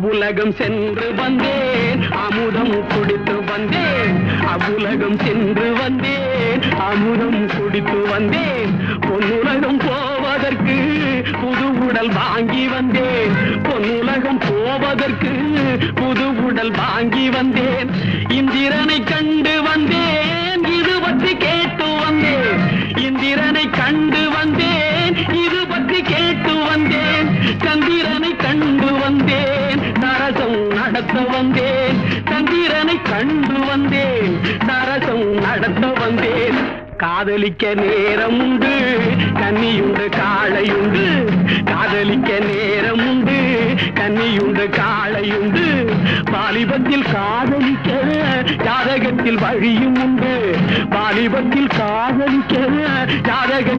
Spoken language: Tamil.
அவ்வுலகம் சென்று வந்தேன். அமுதம் குடித்து வந்தேன். அவ்வுலகம் சென்று வந்தேன். அமுதம் குடித்து வந்தேன். பொன்னுலகம் போவதற்கு புது உடல் வாங்கி வந்தேன். பொன்னுலகம் போவதற்கு புது உடல் வாங்கி வந்தேன். இந்திரனை கண்டு வந்தேன். இது பற்றி கேட்டு வந்தேன். இந்திரனை கண்டு வந்தேன். இது பற்றி கேட்டு வந்தேன். சந்திரனை நடத்த வந்தேன். சந்திரனை கண்டு வந்தேன். நரசம் நடத்த வந்தேன். காதலிக்க நேரம் உண்டு கன்னியுண்டு காளையுண்டு. காதலிக்க நேரம் உண்டு கன்னியுண்டு காளையுண்டு. வாலிபத்தில் காதலிக்க ஜாதகத்தில் வழியும் உண்டு. வாலிபத்தில் காதலிக்க ஜாதக